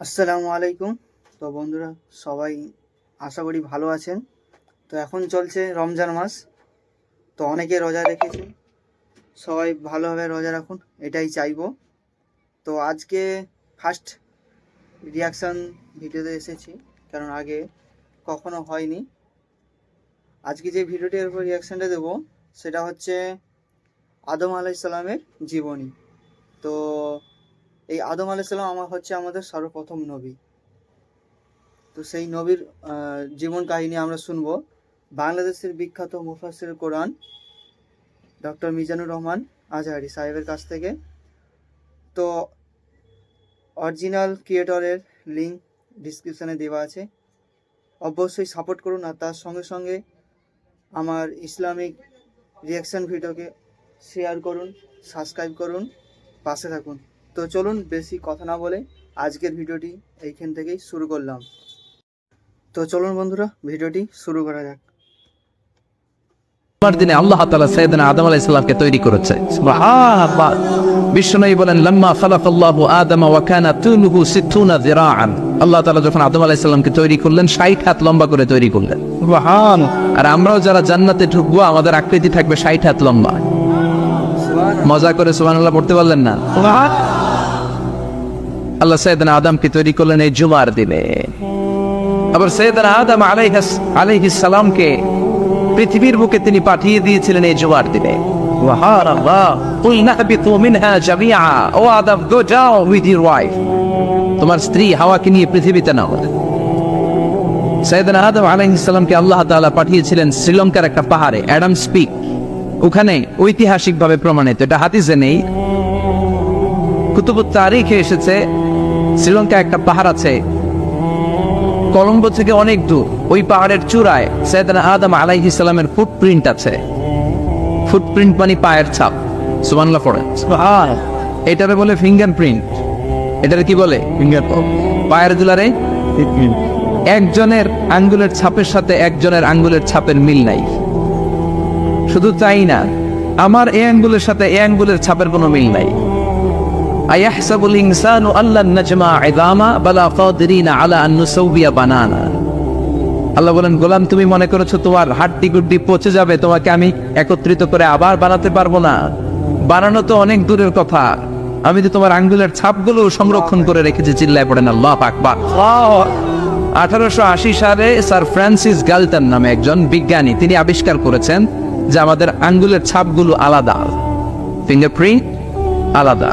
আসসালামু আলাইকুম। তো বন্ধুরা, সবাই আশা করি ভালো আছেন। তো এখন চলছে রমজান মাস। তো অনেকে রোজা রেখেছে। সবাই ভালোভাবে রোজা রাখুন, এটাই চাইব। তো আজকে ফার্স্ট রিয়াকশান ভিডিওতে এসেছি, কারণ আগে কখনো হয়নি। আজকে যে ভিডিওটির উপর রিয়াকশানটা দেবো, সেটা হচ্ছে আদম আলাইসাল্লামের জীবনী। তো এই আদম আলাইসাল্লাম আমার হচ্ছে আমাদের সর্বপ্রথম নবী। তো সেই নবীর জীবন কাহিনী আমরা শুনব। বাংলাদেশের বিখ্যাত মুফাসির কোরআন, ডক্টর মিজানুর রহমান আজহারি সাহেবের কাছ থেকে। তো অরিজিনাল ক্রিয়েটরের লিঙ্ক ডিসক্রিপশানে দেওয়া আছে। অবশ্যই সাপোর্ট করুন আর তার সঙ্গে সঙ্গে আমার ইসলামিক রিয়াকশান ভিডিওকে শেয়ার করুন, সাবস্ক্রাইব করুন, পাশে থাকুন। তো চলুন বেশি কথা না বলে আজকের ভিডিওটি এইখান থেকেই শুরু করলাম। তো চলুন বন্ধুরা ভিডিওটি শুরু করা যাক। আমার দিনে আল্লাহ তাআলা সাইয়েদনা আদম আলাইহিস সালামকে তৈরি করেছে। সুবহানাল্লাহ। বিশ্বনবী বলেন লাম্মা খালাকাল্লাহু আদম ওয়া কানা তুলুহু 60 যিরাআন। আল্লাহ তাআলা যখন আদম আলাইহিস সালামকে তৈরি করলেন 60 হাত লম্বা করে তৈরি করলেন। সুবহান। আর আমরাও যারা জান্নাতে ঢুকবো আমাদের আকৃতি থাকবে 60 হাত লম্বা। মজা করে সুবহানাল্লাহ পড়তে পারলেন না? আল্লাহ সাইয়েদনা আদমকে তৈরি করলেন এই জুমার দিনে। আবার সৈয়দনা আদম আলাইহিস আলাইহিস সালামকে পৃথিবীর বুকে তিনি পাঠিয়ে দিয়েছিলেন এই জুমার দিনে। তোমার স্ত্রী হাওয়াকে নিয়ে পৃথিবীতে নাও। সৈয়দনা আদম আল্লাহ পাঠিয়েছিলেন শ্রীলঙ্কার একটা পাহাড়ে অ্যাডাম স্পিক ওখানে ঐতিহাসিকভাবে প্রমাণিত, এটা হাদিসে নেই। কুতুবুত তারিখে এসেছে শ্রীলঙ্কা একটা পাহাড় আছে। কলম্বো থেকে অনেক দূর। ওই পাহাড়ের চূড়ায় সৈয়দনা আদম আলাইহিস সালামের ফুটপ্রিন্ট আছে। ফুটপ্রিন্ট মানে পায়ের ছাপ। সুবহানাল্লাহ পড়ে। এটারে বলে ফিঙ্গারপ্রিন্ট এটারে কি বলে? ফিঙ্গার পায়ের দুলারে? একজনের আঙ্গুলের ছাপের সাথে একজনের আঙ্গুলের ছাপের মিল নাই। শুধু তাই না আমার এই আঙ্গুলের সাথে এই আঙ্গুলের ছাপের কোনো মিল নাই। আয়াহসাবুল ইনসানু আল্লাহ নাজমা ইদামা বালা কাদিরিনা আলা আন নুসাউবিয়া বানানা আল্লাহ বলেন, গোলাম, তুমি মনে করেছ তোমার হাড্ডি গুড্ডি পচে যাবে? তোমাকে আমি একত্রিত করে আবার বানাতে পারব না। বানানো তো অনেক দূরের কথা। আমি তো তোমার আঙ্গুলের ছাপগুলো সংরক্ষণ করে রেখেছি। চিল্লায় পড়েন আল্লাহ আকবার। আঠারোশো আশি সালে স্যার ফ্রান্সিস গালটন নামে একজন বিজ্ঞানী তিনি আবিষ্কার করেছেন যে আমাদের আঙ্গুলের ছাপগুলো আলাদা। ফিঙ্গারপ্রিন্ট আলাদা।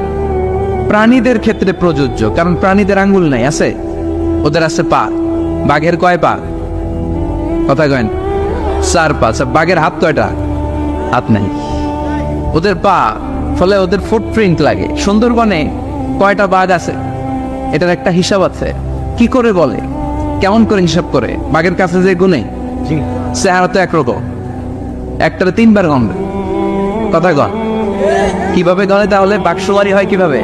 প্রাণীদের ক্ষেত্রে প্রযোজ্য কারণ প্রাণীদের আঙ্গুল নাই আছে? ওদের আছে পা। বাঘের কয় পা? কথা কয়েন। চার পা। আচ্ছা, বাঘের হাত কয়টা? হাত নাই। ওদের পা ফলে ওদের ফুটপ্রিন্ট লাগে। সুন্দরবনে কয়টা বাঘ আছে? এটার একটা হিসাব আছে। কি করে বলে? কেমন করে হিসাব করে? বাঘের কাছে যে গুনে চেহারা তো একরকম একটারে তিনবার গণবে কথা গণ কীভাবে গণে তাহলে? বাক্সবাড়ি হয় কীভাবে?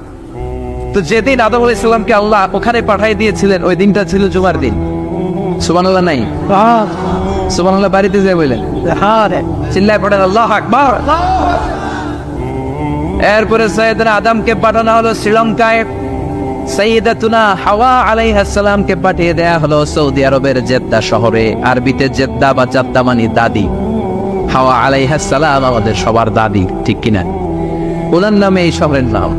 তো যেদিন আদম আলাইহিস সালামকে আল্লাহ ওখানে পাঠিয়ে দিয়েছিলেন ওই দিনটা ছিল জুমার দিন। নাই? সুবহানাল্লাহ বাড়িতে যাই বললেন। চিল্লায় পড়েন আল্লাহ আকবার। এরপরে সৈয়দনা আদমকে পাঠানো হলো শ্রীলঙ্কায়। সৈয়দাতুনা হাওয়া আলাইহিস সালামকে পাঠিয়ে দেয়া হলো সৌদি আরবের জেদ্দা শহরে। আরবিতে জেদ্দা বা জাদ্দা মানে দাদি। হাওয়া আলাইহিস সালাম আমাদের সবার দাদি ঠিক কিনা? ওনার নামে এই শহরের নাম।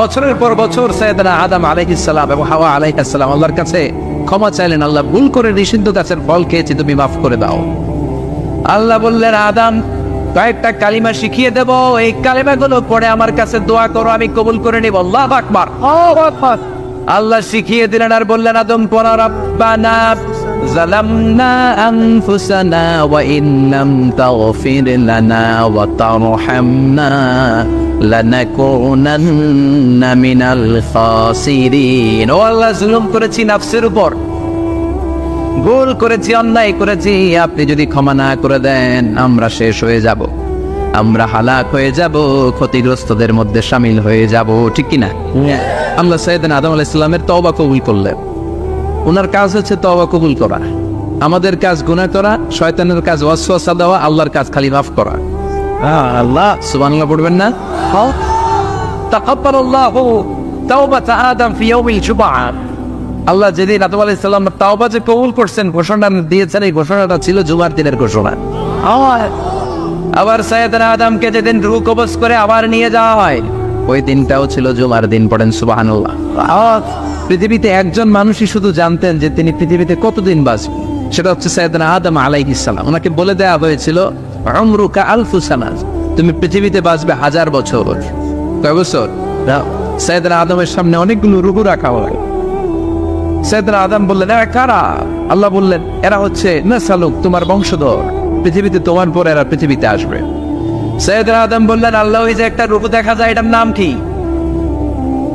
বছরের পর বছর সৈয়দনা আদম আলাইহিস সালাম এবং হাওয়া আলাইহিস সালাম আল্লাহর কাছে ক্ষমা চাইলেন আল্লাহ ভুল করে নিষিদ্ধ গাছের ফল খেয়েছি তুমি মাফ করে দাও। আল্লাহ বললেন আদম কয়েকটা কালিমা শিখিয়ে দেব এই কালিমাগুলো পড়ে আমার কাছে দোয়া করো আমি কবুল করে নিব। আল্লাহ আকবার। আল্লাহ শিখিয়ে দিলেন আর বললেন আদম পড়া রব্বানা ইন লাম তাগফির লানা ওয়া তারহামনা লানাকুনান্না মিনাল খাসিরিন ও আল্লাহ, জুলুম করেছি নাফসের উপর। ভুল করেছি, অন্যায় করেছি, আপনি যদি ক্ষমা না করে দেন, আমরা শেষ হয়ে যাব। আমরা হালাক হয়ে যাব, ক্ষতিগ্রস্তদের মধ্যে সামিল হয়ে যাব, ঠিক কি না আমরা সৈয়দিন আদম আলাহ ইসলামের তওবা কবুল করলেন। ওনার কাজ হচ্ছে তওবা কবুল করা। আমাদের কাজ গুনাহ করা, শয়তানের কাজ ওয়াসওয়াসা দেওয়া, আল্লাহর কাজ খালি মাফ করা। আল্লাহ, সুবহানাল্লাহ পড়বেন না? তাকাব্বালাল্লাহু তাওবাতা আদম ফি ইয়াউমিল জুমআহ আল্লাহ যেদিন আদম আলাইহিস সালাম তাওবা যে কবুল করছেন, ঘোষণা দিয়েছেন, এই ঘোষণাটা ছিল জুমার দিনের ঘোষণা। আবার সাইয়েদনা আদমকে যেদিন রূহ কবজ করে আবার নিয়ে যাওয়া হয়, ওই দিনটাও ছিল জুমার দিন, পড়েন সুবহানাল্লাহ। পৃথিবীতে একজন মানুষই শুধু জানতেন যে তিনি পৃথিবীতে কতদিন বাঁচবেন। সেটা হচ্ছে সাইয়েদনা আদম আলাইহিস সালাম। ওনাকে বলে দেওয়া হয়েছিল, উমরুকা আলফু সানা তুমি পৃথিবীতে বাঁচবে হাজার বছর। কয় বছর? আদমের সামনে অনেকগুলো রাখা হয়। সৈয়দনা আদম বললেন, এরা কারা? আল্লাহ বললেন, এরা হচ্ছে নাসালুক, তোমার বংশধর। পৃথিবীতে তোমার পর এরা পৃথিবীতে আসবে। সৈয়দনা আদম বললেন, আল্লাহ, ওই যে একটা রূপ দেখা যায়, এটার নাম কি?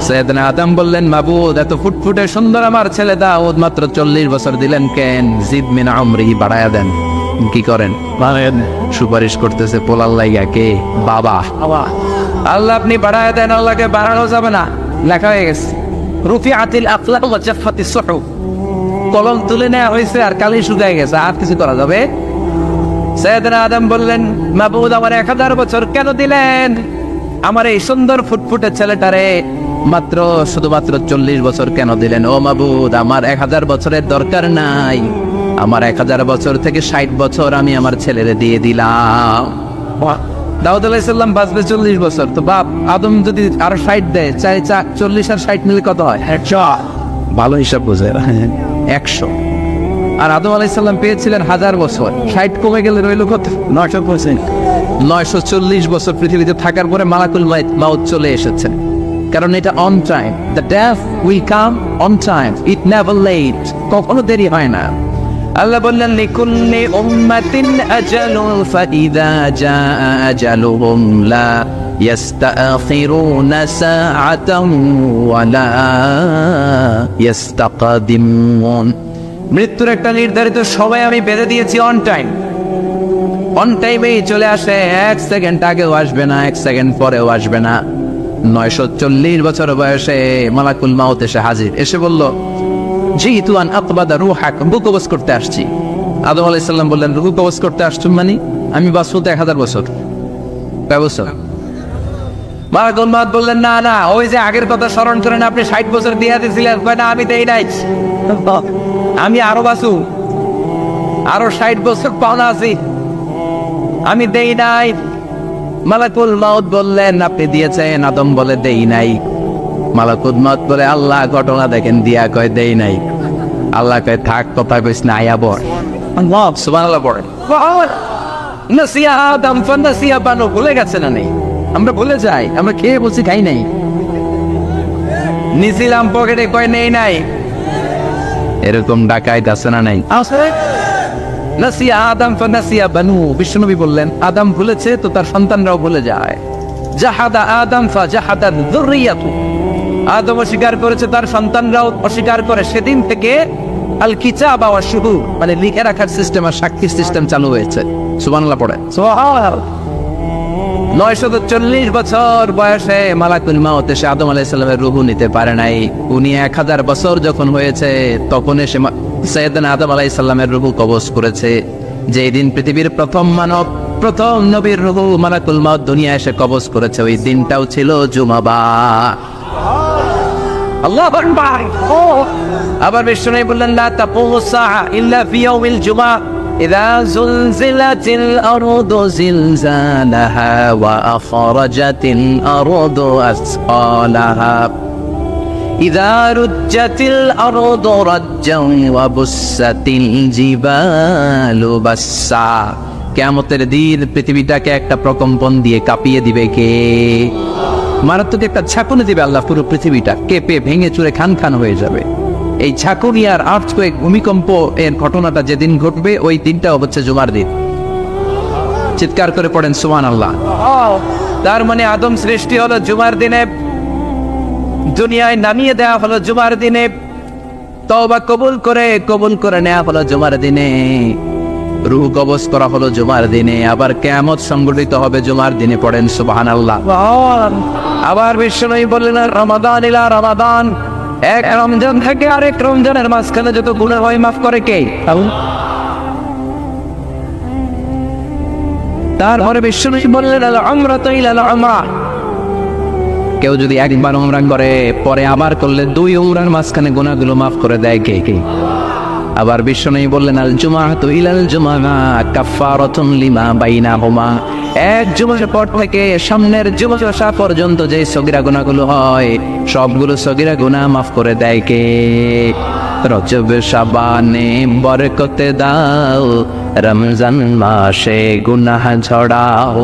সৈয়দনা আদম বললেন মাবুদ এত ফুটফুটে সুন্দর আমার ছেলে দাউদ মাত্র চল্লিশ বছর দিলেন কেন? জিদ মিনা বাড়ায়া দেন। কি করেন? সুপারিশ করতেছে পোলাল লাইগা কে? বাবা। আল্লাহ আপনি বাড়ায়া দেন আল্লাহকে বাড়ানো যাবে না। লেখা হয়ে গেছে। রুফি আতিল জাফাতিস কলম তুলে নেওয়া হয়েছে আর কালি শুকায় গেছে আর কিছু করা যাবে? সৈয়দনা আদম বললেন মাবুদ আমার এক হাজার বছর কেন দিলেন? আমার এই সুন্দর ফুটফুটে ছেলেটারে মাত্র শুধুমাত্র চল্লিশ বছর কেন দিলেন? ও মাবুদ আমার এক হাজার বছরের দরকার নাই। আমার এক হাজার বছর থেকে ষাট বছর আমি আমার ছেলেরে দিয়ে দিলাম। দাউদ আলাইসাল্লাম বাঁচবে চল্লিশ বছর। তো বাপ আদম যদি আরও ষাট দেয় চাই চা চল্লিশ আর ষাট মিলে কত হয়? একশো। ভালো হিসাব বোঝে। একশো। আর আদম আলাইসাল্লাম পেয়েছিলেন হাজার বছর। ষাট কমে গেলে রইল কত? নয়শো পার্সেন্ট। নয়শো চল্লিশ বছর পৃথিবীতে থাকার পরে মালাকুল মাউত চলে এসেছেন। কারণ এটা on time the death will come on time it never late কখনো দেরি হয় না আল্লাহ বললেন লিকুল্লি উম্মাতিন আজালুন ফাইদা জা আজালুহুম লা يستأخرون ساعة ولا يستقدمون মৃত্যুর একটা নির্ধারিত সময় আমি বেঁধে দিয়েছি অন টাইম অন টাইমেই চলে আসে এক সেকেন্ড আগেও আসবে না এক সেকেন্ড পরেও আসবে না নয়শো চল্লিশ বছর বয়সে মালাকুল মাউত এসে হাজির। এসে বলল, জি তুয়ান করতে আসছি। আদম আলাইসাল্লাম বললেন রুহু করতে আসছো মানে? আমি বাঁচবো এক হাজার বছর। কয় মালাকুল মাউত বললেন, না না, ওই যে আগের কথা স্মরণ করেন আপনি, ষাট বছর দিয়ে দিয়েছিলেন কয়, না, আমি দেই নাই আমি আরও বাঁচু। আরও ষাট বছর পাওনা আছি। আমি দেই নাই। মালাকুল মাউত বললেন, আপনি দিয়েছেন, আদম বলে দেই নাই। মালাকুল মাউত বলে, আল্লাহ ঘটনা দেখেন, দিয়া কয় দেই নাই। আল্লাহ কয়, থাক, কথা কইস না, আয়া বর সুবহানাল্লাহ পড়ে। নাসিয়া আদম ফানাসিয়া বানু, ভুলে গেছে না নেই আমরা ভুলে যাই, আমরা খেয়ে বসে খাই নাই। নিছিলাম পকেটে কয়, নেই নাই। এরকম ডাকাইত আছে না নাই? আছে। নাসিয়া আদম ফানাসিয়া বানু। বিষ্ণুনবী বললেন আদম ভুলেছে তো তার সন্তানরাও ভুলে যায়। জাহাদা আদম ফা জাহাদা যুররিয়াতু। আদম অস্বীকার করেছে তার সন্তানরাও অস্বীকার করে। সেদিন থেকে আল শুহু মানে লিখে রাখার সিস্টেম আর সাক্ষীর সিস্টেম চালু হয়েছে। সুবহানাল্লাহ পড়ে। নয়শত চল্লিশ বছর বয়সে মালাকুল মাউত এসে আদম আলাইসাল্লামের রুহু নিতে পারে নাই। উনি এক হাজার বছর যখন হয়েছে তখন এসে সৈয়দনা আদম আলাইসাল্লামের রুহু কবজ করেছে যেই দিন পৃথিবীর প্রথম মানব প্রথম নবীর রুহু মালাকুল মাউত দুনিয়া এসে কবজ করেছে ওই দিনটাও ছিল জুমাবার আল্লাহ আকবার ও আবার বিষ্ণু বললেন লা তাকুমু সাআ ইল্লা ফি ইয়াউমিল জুমআ إذا زلزلت الأرض زلزالها وأخرجت الأرض أثقالها إذا رجت الأرض رجا وبست الجبال بسا কেমতের দিন পৃথিবীটাকে একটা প্রকম্পন দিয়ে কাঁপিয়ে দিবে কে মারাত্মক একটা ঝাঁকুনি দিবে আল্লাহ পুরো পৃথিবীটা কেঁপে ভেঙে চুরে খান খান হয়ে যাবে এই ঝাঁকুনি আর আর্থকোয়েক ভূমিকম্প এর ঘটনাটা যেদিন ঘটবে ওই দিনটা হচ্ছে জুমার দিন চিৎকার করে পড়েন সুমান আল্লাহ তার মানে আদম সৃষ্টি হলো জুমার দিনে দুনিয়ায় নামিয়ে দেওয়া হলো জুমার দিনে। তওবা কবুল করে কবুল করে নেওয়া হলো জুমার দিনে। রুহ কবজ করা হলো জুমার দিনে। আবার কেয়ামত সংগঠিত হবে জুমার দিনে পড়েন সুবাহান আল্লাহ আবার বিষ্ণু বললেন রমাদান ইলা রমাদান। এক রমজান থেকে আরেক রমজানের মাঝখানে যত গুণা হয় মাফ করে কে? তারপরে বিষ্ণু বললেন আমরা তো ইলাল আমরা কেউ যদি একবার উমরা করে, পরে আবার করলে দুই উমরার মাঝখানে গুণাগুলো মাফ করে দেয় কে কে? আবার বিশ্ব নেই বললেন, আল জুমা তো ইলাল জুমা কাফারাতুন লিমা বাইনাহুমা। এক জুমার পর থেকে সামনের জুমা আসা পর্যন্ত যে সগিরা গুণাগুলো হয়, সবগুলো সগিরা গুনাহ মাফ করে দেয় কে? রজব সাবানে বরকতে দাও, রমজান মাসে গুনাহ ঝড়াও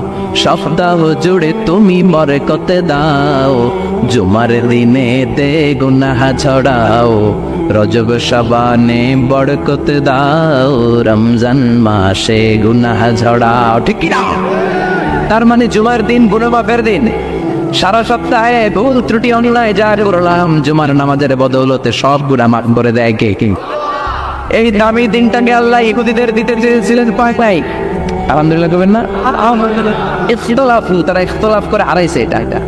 সপ্তাহ জুড়ে তুমি বরকতে দাও, জুমার দিনে দে গুনাহ ছড়াও রজব সাবানে বরকতে দাও, রমজান মাসে গুনাহ ঝড়াও, ঠিক না? তার মানে জুমার দিন গুণমাফের দিন সারা সপ্তাহে ভুল ত্রুটি অন্যায় যার করলাম, জুমার নামাজের বদৌলতে সব গুণা মাফ করে দেয় কে কে? এই দামি দিনটাকে আল্লাহ ইহুদিদের দিতে চেয়েছিলেন পায় পাই আলহামদুলিল্লাহ করবেন না? ইখতলাফ, তারা ইখতলাফ করে হারাইছে এটা এটা।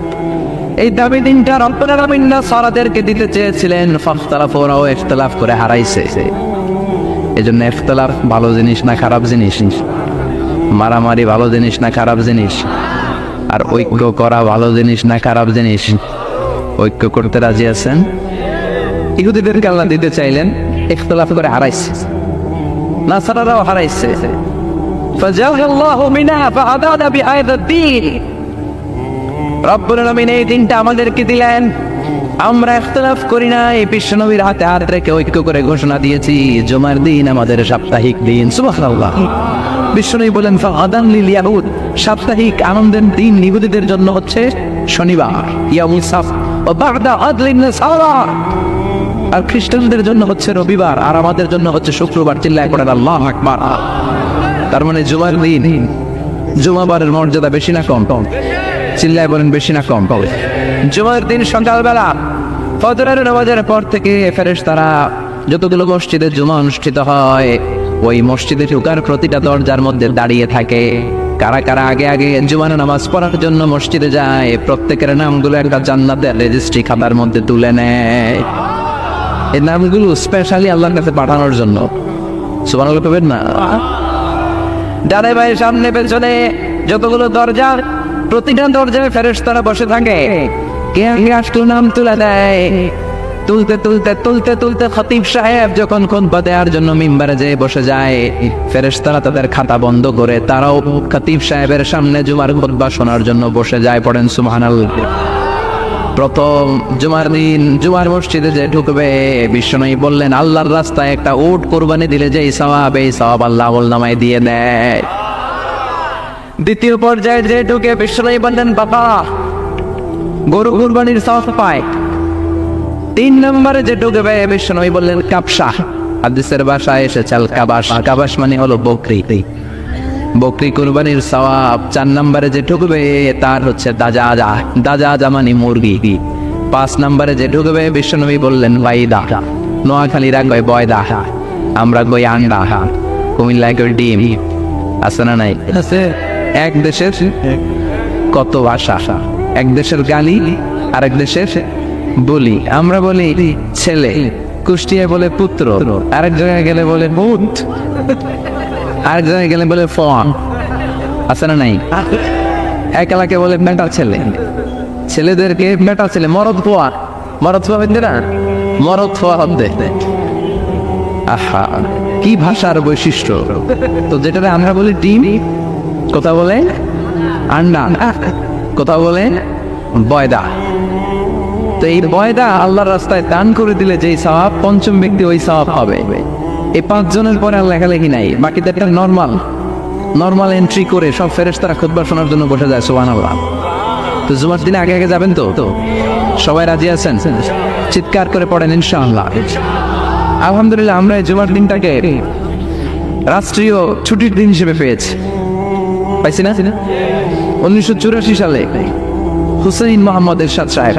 এই দামি দিনটা সারাদেরকে দিতে চেয়েছিলেন ওরাও ইখতলাফ করে হারাইছে। ইখতলাফ ভালো জিনিস না খারাপ জিনিস? মারামারি ভালো জিনিস না খারাপ জিনিস? আর ঐক্য করা ভালো জিনিস না খারাপ জিনিস? ঐক্য করতে রাজি আছেন? ইহুদিদের আল্লাহ দিতে চাইলেন, ইখতলাফ করে হারাইছে। এই দিনটা আমাদেরকে দিলেন। আমরা ইখতলাফ করি না এই বিশ্বনবীর হাতে হাত রেখে ঐক্য করে ঘোষণা দিয়েছি, জমার দিন আমাদের সাপ্তাহিক দিন। সুবহানাল্লাহ। বিশ্বনবী বলেন আদান লিল ইয়াহুদ সাপ্তাহিক আনন্দের দিন ইহুদিদের জন্য হচ্ছে শনিবার ইয়ামুল সাফ ও বাগদা আদলিন আর খ্রিস্টানদের জন্য হচ্ছে রবিবার, আর আমাদের জন্য হচ্ছে শুক্রবার, চিল্লায় করেন আল্লাহ আকবার। তার মানে জুমার দিন, জুমাবারের মর্যাদা বেশি না কম কম চিল্লায় বলেন বেশি না কম। কম জুমার দিন সকালবেলা, ফজরের নামাজের পর থেকে ফেরেশ তারা যতগুলো মসজিদে জুমা অনুষ্ঠিত হয় ওই মসজিদে ঢুকার প্রতিটা দরজার মধ্যে দাঁড়িয়ে থাকে। কারা কারা আগে আগে জুমার নামাজ পড়ার জন্য মসজিদে যায়, প্রত্যেকের নামগুলো একটা জান্নাতের রেজিস্ট্রি খাতার মধ্যে তুলে নেয়। এই নামগুলো স্পেশালি আল্লাহর কাছে পাঠানোর জন্য। সুবহানাল্লাহ পাবেন না? ভাই সামনে পেছনে যতগুলো দরজা, প্রতিটা দরজায় ফেরেশতারা বসে থাকে। কে আগে আসলো নাম তুলে দেয়? তুলতে তুলতে তুলতে তুলতে খতিব সাহেব যখন কোন দেওয়ার জন্য মিম্বারে যেয়ে বসে যায়, ফেরেশতারা তাদের খাতা বন্ধ করে তারাও খতিব সাহেবের সামনে জুমার খুতবা শোনার জন্য বসে যায় পড়েন, সুবহানাল্লাহ। প্রথম জুমার দিন, জুমার মসজিদে যে ঢুকবে বিশ্বনয়ী বললেন, আল্লাহর রাস্তায় একটা উট কোরবানি দিলে যে এই সওয়াব এই সওয়াব আল্লাহ নামায় দিয়ে দেয়। দ্বিতীয় পর্যায়ে যে ঢুকে বিশ্বনবী বললেন, বাবা, গরু কুরবানির সওয়াব পায়। তিন নম্বরে যে ঢুকবে বিশ্বনবী বললেন কাপসা। হাদিসের ভাষায় এসেছে আল কাবাস কাবাস মানে হলো বকরি। বকরি কুরবানির সওয়াব। চার নম্বরে যে ঢুকবে তার হচ্ছে দাজা আজা দাজা আজা মানে মুরগি। পাঁচ নম্বরে যে ঢুকবে বিশ্বনবী বললেন বাইদা নোয়াখালীরা কয় বয়দা। আমরা কই আন্ডা। কুমিল্লায় কই ডিম। আছে না নাই? আছে। এক দেশের কত ভাষা? এক দেশের গালি আরেক দেশের বলি, আমরা বলি ছেলে, কুষ্টিয়ায় বলে পুত্র, আরেক জায়গায় গেলে বলে ভূত আরেক জায়গায় গেলে বলে ফোন আছে না নাই? এক এলাকায় বলে বেটা ছেলে, ছেলেদেরকে বেটা ছেলে, মরদ ফোয়া মরদ ফোয়া বেঁধে না? মরদ ফোয়া হতে আহা, কি ভাষার বৈশিষ্ট্য? তো যেটা আমরা বলি ডিম, কথা বলে আন্ডা, কথা বলে বয়দা তো এই বয়দা আল্লাহর রাস্তায় দান করে দিলে যেই সওয়াব পঞ্চম ব্যক্তি ওই সওয়াব হবে। এই পাঁচজনের পরে আর লেখালেখি নাই। বাকিদেরটা নর্মাল নর্মাল এন্ট্রি করে সব ফেরেশতারা খুতবা শোনার জন্য বসে যায় সোহান সুবহানাল্লাহ। তো জুমার দিনে আগে আগে যাবেন তো? তো সবাই রাজি আছেন? চিৎকার করে পড়েন, ইনশাআল্লাহ। আলহামদুলিল্লাহ, আমরা এই জুমার দিনটাকে রাষ্ট্রীয় ছুটির দিন হিসেবে পেয়েছি। পাইছি না? উনিশশো চুরাশি সালে হুসেইন মোহাম্মদ এরশাদ সাহেব।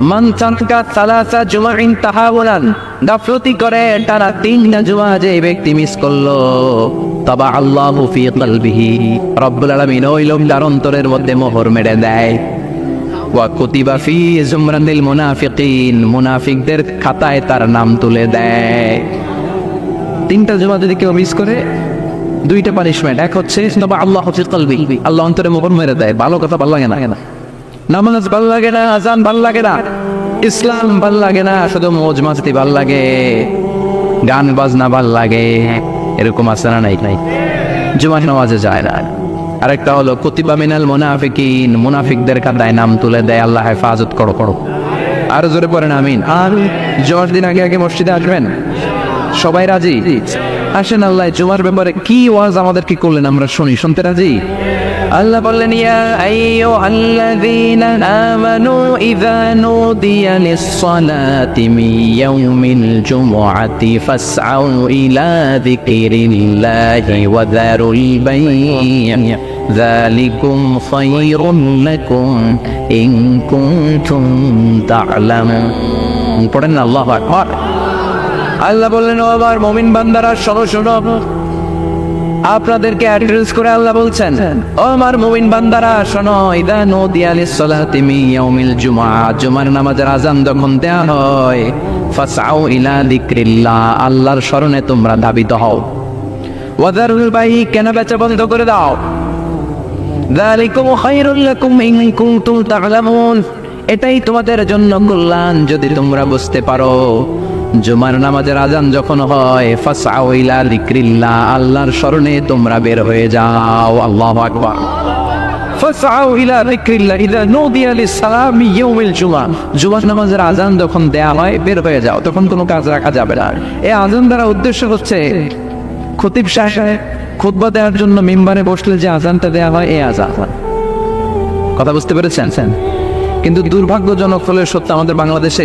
মান সালাসা জুমাইন তাহাওলান গাফলতি করে টানা জুমা যে ব্যক্তি মিস করল। তবা ফি কলবিহি। রব্বুল ওই অন্তরের মধ্যে মোহর মেরে দেয়। ওয়া কুতিবা ফি জুমরাতিল মুনাফিকিন। মুনাফিকদের খাতায় তার নাম তুলে দেয়। তিনটা জমা যদি কেউ মিস করে, দুইটা পানিশমেন্ট এক হচ্ছে তবে আল্লাহ হচ্ছে কলবি আল্লাহ অন্তরে মোহর মেরে দেয়। ভালো কথা ভালো লাগে না। নামাজ ভালো লাগে না, আজান ভালো লাগে না, ইসলাম ভালো লাগে না, শুধু মৌজ মাস্তি ভালো লাগে, গান বাজনা ভালো লাগে এরকম আছে না নাই নাই? জুমার নামাজে যায় না। আরেকটা হলো, কুতিবা মিনাল মুনাফিকিন, মুনাফিকদের কাদায় নাম তুলে দেয়, আল্লাহ হেফাজত করো করো। আর জোরে পড়েন, আমিন। আর জুমার দিন আগে আগে মসজিদে আসবেন? সবাই রাজি? আসেন আল্লাহ, জুমার ব্যাপারে কি ওয়াজ আমাদের কি করলেন, আমরা শুনি, শুনতে রাজি? আল্লাহ বললেন ইয়া আইয়ুহাল্লাযীনা আমানু ইযা নুদিয়া লিস-সালাতি মিন ইয়াউমিল জুমআতি ফাসআউ ইলা যিকরিল্লাহি ওয়া যারুল বাই' ذلكم خير لكم إن كنتم تعلمون পড়েন না আল্লাহু আকবার আল্লাহ বললেন ও আমার মমিন বান্দারা শোনো শোনো আপনাদেরকে অ্যাড্রেস করে আল্লাহ বলছেন, ও আমার মুমিন বান্দারা, শোনো, ইদা নদিয়া লিসসালাতি মি ইয়াউমিল জুমআ জুমার নামাজের আজান যখন দেয়া হয়, ফাসআউ ইলা যিকরিল্লাহ আল্লাহর শরণে তোমরা ধাবিত হও। ওয়াদারুল বাই কেনা বেচা বন্ধ করে দাও। যালিকুম খায়রুল লাকুম ইন কুনতুম তা'লামুন এটাই তোমাদের জন্য কল্যাণ যদি তোমরা বুঝতে পারো। জুমার নামাজের আজান যখন হয়, ফাসআউ ইলা যিকরিল্লাহ, আল্লাহর শরণে তোমরা বের হয়ে যাও। আল্লাহু আকবার। নামাজের আজান যখন দেয়া বের হয়ে যাও, তখন কোনো কাজ রাখা যাবে না। আজান দ্বারা উদ্দেশ্য হচ্ছে, খতিব জন্য মেম্বারে বসলে যে আজানটা দেয়া হয় কথা বুঝতে পেরেছেন? কিন্তু দুর্ভাগ্যজনক হলে সত্য আমাদের বাংলাদেশে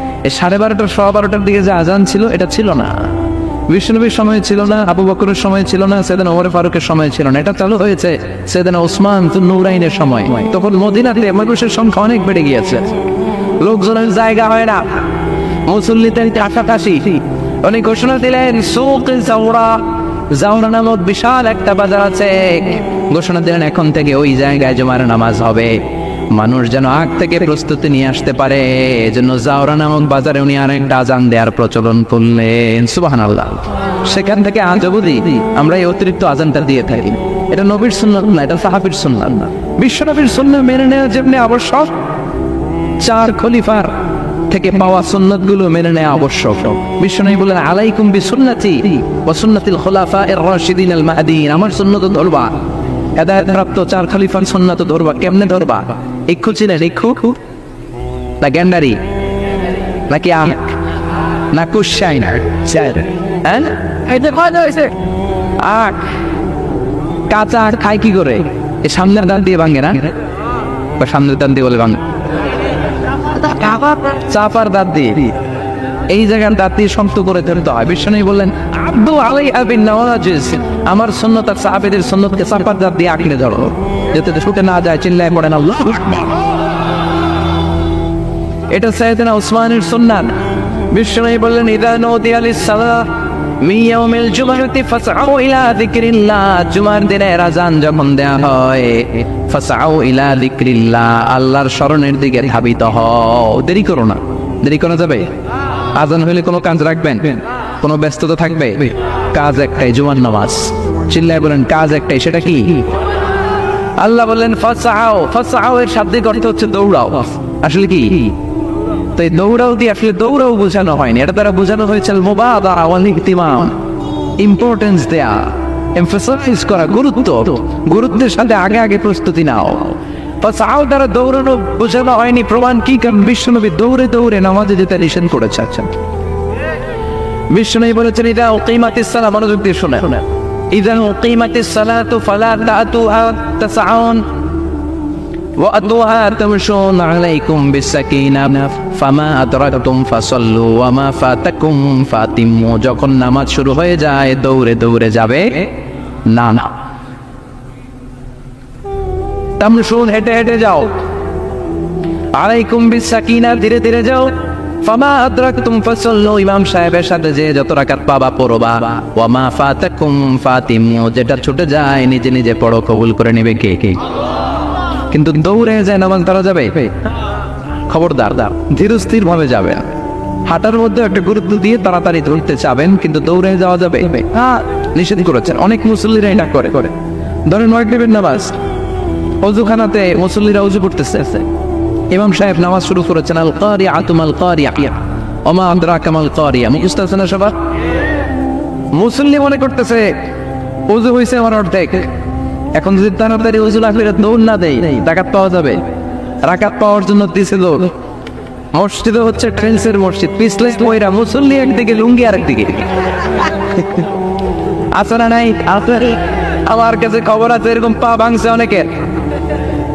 এই সাড়ে বারোটা শ বারোটার দিকে যে আজান ছিল, এটা ছিল না। বিষ্ণুনবীর সময় ছিল না, আবু বকরের সময় ছিল না, সেদিন ওমর ফারুকের সময় ছিল না। এটা চালু হয়েছে সেদিন ওসমান নুরাইনের সময়। তখন মদিনাতে মানুষের সংখ্যা অনেক বেড়ে গিয়েছে। লোকজনের জায়গা হয় না। মুসল্লিদের কাছাকাছি। উনি ঘোষণা দিলেন, সুক জাউরা জাউরা নামক বিশাল একটা বাজার আছে। ঘোষণা দিলেন, এখন থেকে ওই জায়গায় জমার নামাজ হবে। মানুষ যেন আগ থেকে প্রস্তুতি নিয়ে আসতে পারে, এজন্য জাউরা নামক বাজারে উনি আর একটা আজান দেওয়ার প্রচলন করলেন। সুবাহান আল্লাহ সেখান থেকে আজ অবধি আমরা এই অতিরিক্ত আজানটা দিয়ে থাকি। এটা নবীর সুন্নাত না, এটা সাহাবির সুন্নাত না। বিশ্বনবীর সুন্নাত মেনে নেওয়া যেমনি আবশ্যক, চার খলিফার থেকে পাওয়া সুন্নতগুলো মেনে নেওয়া আবশ্যক। বিষ্ণু বলেন আলাইকুম বি সুন্নতি ওয়া সুন্নাতিল খুলাফা এর রাশিদিন আল মাহদিন আমার সুন্নত ধরবা চার খলিফার ধরবা। কেমনে ধরবা? ইক্ষু ছিলেন ইক্ষু না গ্যান্ডারি নাকি আম না কুশাইন হ্যাঁ? হয়েছে আখ কাঁচা আখ খায় কি করে? এই সামনের দাঁত দিয়ে ভাঙে না? বা সামনের দাঁত দিয়ে বলে ভাঙে। চাপার দাঁত দিয়ে। এই জায়গার দাঁত দিয়ে শক্ত করে ধরতে হয়। বিষ্ণু বললেন আব্দু আলাই আবিন নওয়াজিস আমার সুন্নত আর সাহাবেদের সুন্নতকে চাপার দাঁত দিয়ে আঁকড়ে ধরো। যাতে ছুটে না যায়, চিল্লায় পড়েন আল্লাহ এটা সাইয়েদনা উসমানের সুন্নাত। বিষ্ণু বললেন, ইদা নদি আলিস সালাহ মিয়াউমিল ইলা যিকরিল্লাহ। জুমার দিনে আজান যখন দেয়া হয় ইলা আল্লাহর স্মরণের দিকে ধাবিত হও। দেরি করো না। দেরি করা যাবে? আজান হইলে কোনো কাজ রাখবেন? কোনো ব্যস্ততা থাকবে? কাজ একটাই, জুমার নামাজ। চিল্লায় বলেন, কাজ একটাই, সেটা কি? আল্লাহ বললেন ফাসাও ফাসাও এর শাব্দিক অর্থ হচ্ছে দৌড়াও। আসলে কি? তো এই দৌড়াও দিয়ে আসলে দৌড়াও বোঝানো হয়নি। এটা দ্বারা বোঝানো হয়েছে মুবাদা ওয়াল ইহতিমাম ইম্পর্টেন্স দেয়া এমফাসাইজ করা, গুরুত্ব, গুরুত্বের সাথে আগে আগে প্রস্তুতি নাও। ফাসাও দ্বারা দৌড়ানো বোঝানো হয়নি, প্রমাণ কি? কারণ বিশ্বনবী দৌড়ে দৌড়ে নামাজে যেতে নিষেধ করেছে আচ্ছা বিষ্ণু বলেছেন ইদা উকিমাতিস সালাহ মনোযোগ দিয়ে শুনে ইদা উকিমাতিস সালাতু ফালা তাতুহা তাসআউন وأتوها تمشون عليكم بالسكينة فما أدركتم فصلوا وما فاتكم فاتموا যখন নামাজ শুরু হয়ে যায় দৌড়ে দৌড়ে যাবে না না তামশুন হেঁটে হেঁটে যাও আলাইকুম বিসাকিনা ধীরে ধীরে যাও ফামা আদরাকতুম ফাসাল্লু ইমাম সাহেবের সাথে যে যত রাকাত পাবা যেটা ছুটে যায়, নিজে নিজে পড়ো, কবুল করে নেবে কে কে? কিন্তু দৌড়ে যায় নামাজ যাবে, খবরদার দার ধীর স্থির ভাবে যাবে। হাঁটার মধ্যে একটা গুরুত্ব দিয়ে তাড়াতাড়ি ধরতে চাবেন, কিন্তু দৌড়ে যাওয়া যাবে। নিষেধ করেছেন। অনেক মুসল্লিরা এটা করে। করে ধরেন মাগরিবের নামাজ। অজুখানাতে মুসল্লিরা উজু করতেছে। ইমাম সাহেব নামাজ শুরু করেছেন আল কারিয়া আতুমাল কারিয়া ওমা আদরা কামাল কারিয়া মুখস্থ আছে না সবার? মুসল্লি মনে করতেছে উজু হয়েছে আমার অর্ধেক। এখন যদি তাড়াতাড়ি উজু করে দৌড় না দেয় ডাকাত পাওয়া যাবে। রাকাত পাওয়ার জন্য দিছে দৌড় মসজিদে হচ্ছে ট্রেন্সের মসজিদ পিছলে ওইরা মুসল্লি একদিকে, লুঙ্গি আর একদিকে আছে নাই? আছে। আমার কাছে খবর আছে, এরকম পা ভাঙছে অনেকের।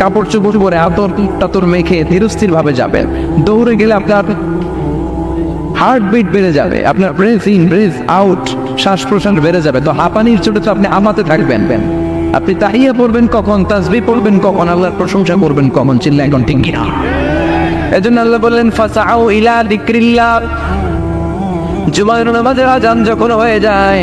কাপড় চোপড় পরে আতর টাতর মেখে ধীর স্থির ভাবে যাবেন দৌড়ে গেলে আপনার হার্টবিট বেড়ে যাবে, আপনার ব্রেথ ইন ব্রেথ আউট শ্বাস প্রশ্বাস বেড়ে যাবে। তো হাঁপানির চোটে তো আপনি আমাতে থাকবেন। আপনি তাহিয়া পড়বেন কখন তাজবি পড়বেন কখন, আল্লাহর প্রশংসা করবেন কখন চিল্লা এখন ঠিক কিনা? এজন্য আল্লাহ বললেন, ফাসাউ ইলা দিক্রিল্লাহ। জুমার নামাজের আজান যখন হয়ে যায়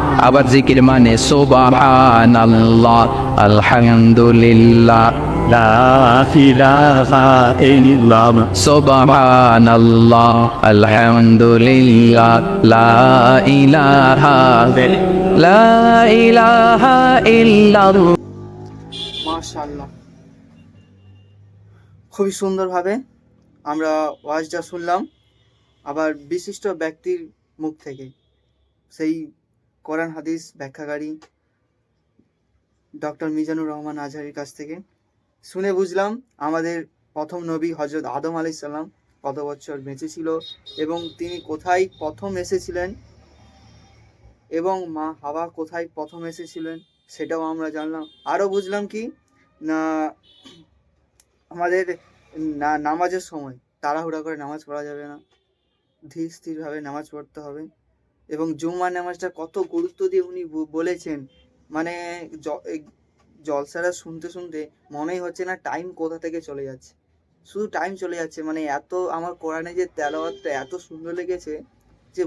আবার জিকির মানে সোবাহান আল্লাহ আলহামদুলিল্লাহ সোবাহান আল্লাহ আলহামদুলিল্লাহ। লা ইলাহা লা ইলাহা ইল্লাল্লাহ। মাশাআল্লাহ। খুবই সুন্দরভাবে আমরা ওয়াজটা শুনলাম আবার বিশিষ্ট ব্যক্তির মুখ থেকে। সেই কোরআন, হাদিস ব্যাখ্যাকারী ডক্টর মিজানুর রহমান আজহারির কাছ থেকে। শুনে বুঝলাম আমাদের প্রথম নবী হজরত আদম আলি সাল্লাম কত বছর বেঁচে ছিল এবং তিনি কোথায় প্রথম এসেছিলেন এবং মা হাওয়া কোথায় প্রথম এসেছিলেন সেটাও আমরা জানলাম। আরও বুঝলাম কি, না, আমাদের না, নামাজের সময় তাড়াহুড়া করে নামাজ পড়া যাবে না, ধীর স্থিরভাবে নামাজ পড়তে হবে। এবং জুম্মার নামাজটা কত গুরুত্ব দিয়ে উনি বলেছেন। মানে জ- এই জলসাটা শুনতে শুনতে মনেই হচ্ছে না টাইম কোথা থেকে চলে যাচ্ছে। শুধু টাইম চলে যাচ্ছে মানে এত আমার কোরআনে যে তেলাওয়াতটা এত সুন্দর লেগেছে যে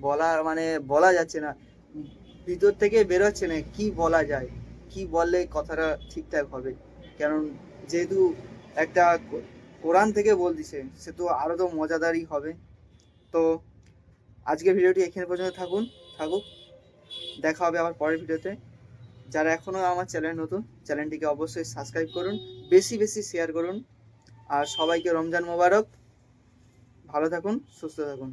বলা মানে বলা যাচ্ছে না। ভিতর থেকে বেরোচ্ছে না কি বলা যায়, কি বললে কথাটা ঠিকঠাক হবে। কারণ যেহেতু একটা কোরআন থেকে বলতেছে সে তো আরও তো মজাদারই হবে। তো আজকের ভিডিওটি এখানে পর্যন্ত থাকুন, থাকুক। দেখা হবে আবার পরের ভিডিওতে। যারা এখনও আমার চ্যানেল নতুন, চ্যানেলটিকে অবশ্যই সাবস্ক্রাইব করুন, বেশি বেশি শেয়ার করুন। আর সবাইকে রমজান মোবারক। ভালো থাকুন, সুস্থ থাকুন।